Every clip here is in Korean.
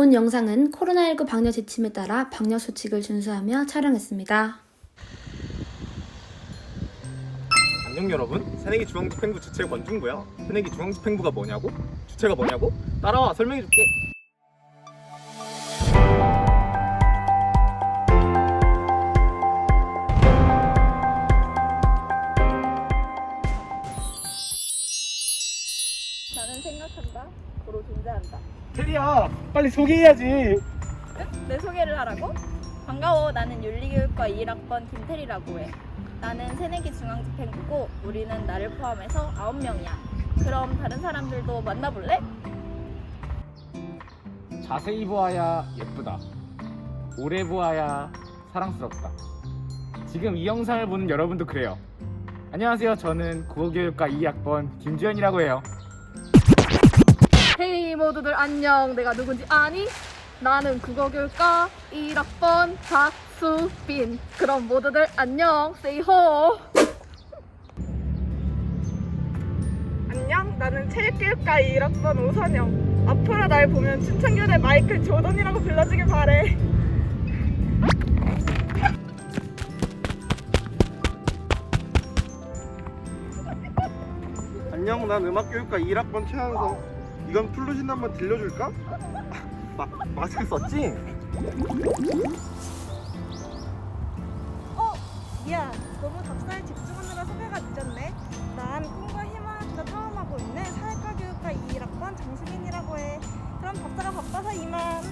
본 영상은 코로나19 방역 지침에 따라 방역 수칙을 준수하며 촬영했습니다. 안녕 여러분 새내기 중앙집행부 주체 권중구야 새내기 중앙집행부가 뭐냐고? 주체가 뭐냐고? 따라와 설명해줄게 나는 생각한다. 고로 존재한다. 테리야 빨리 소개해야지 응? 내 소개를 하라고? 반가워. 나는 윤리교육과 2학번 김태리라고 해. 나는 새내기 중앙집행부고 우리는 나를 포함해서 9명이야. 그럼 다른 사람들도 만나볼래? 자세히 보아야 예쁘다. 오래 보아야 사랑스럽다. 지금 이 영상을 보는 여러분도 그래요. 안녕하세요. 저는 국어교육과 2학번 김주현이라고 해요. 헤이 모두들 안녕. 내가 누군지 아니? 나는 국어교육과 1학번 박수빈. 그럼 모두들 안녕. 세이호 안녕, 나는 체육교육과 1학번 오선영. 앞으로 날 보면 추천교대 마이클 조던이라고 불러주길 바래. 안녕. 난 음악교육과 1학번 최한성 이건 플루신 한번 들려줄까? 마, 마스크 썼지? 어, 미안. 너무 답사에 집중하느라 소개가 늦었네. 난 꿈과 희망을 진짜 탐험하고 있는 사회과 교육과 1학번 정수빈이라고 해. 그럼 답사가 바빠서 이만.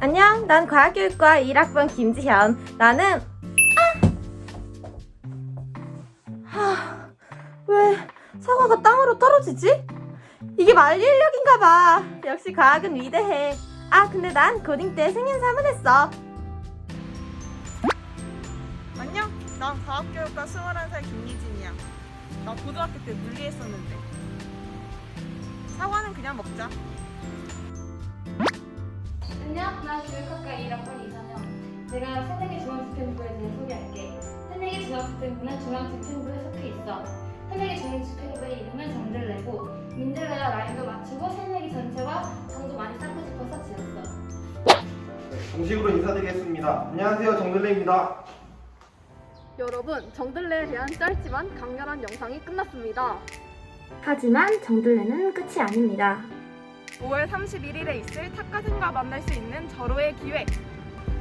안녕, 난 과학교육과 1학번 김지현. 나는 아, 하, 왜 사과가 땅으로 떨어지지? 이게 말리 인력인가 봐. 역시 과학은 위대해. 아, 근데 난 고딩 때 생년사문 했어. 안녕, 난 과학교육과 21살 김예진이야. 나 고등학교 때 물리했었는데. 사과는 그냥 먹자. 안녕, 난 교육학과 1학번 이선영. 내가 새내기 중앙집행부에 대해 소개할게. 새내기 중앙집행부는 중앙집행부에 속해 있어. 새내기 중앙집행부의 이름은 정들레고 라인도 맞추고 새내기 전체와 정도 많이 쌓고 싶어서 지었어. 정식으로 인사드리겠습니다 안녕하세요 정들레입니다 여러분 정들레에 대한 짧지만 강렬한 영상이 끝났습니다 하지만 정들레는 끝이 아닙니다. 5월 31일에 있을 탁가생과 만날 수 있는 절호의 기회.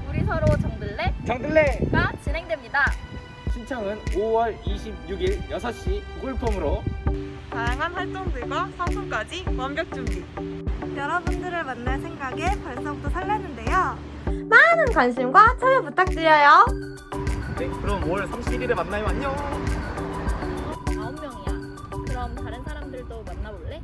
우리 서로 정들래가 정들레 진행됩니다. 신청은 5월 26일 6시 구글 폼으로 다양한 활동들과 상품까지 완벽 준비. 여러분들을 만날 생각에 벌써부터 설레는데요. 많은 관심과 참여 부탁드려요. 네 그럼 5월 31일에 만나요 안녕 9명이야. 그럼 다른 사람들도 만나볼래?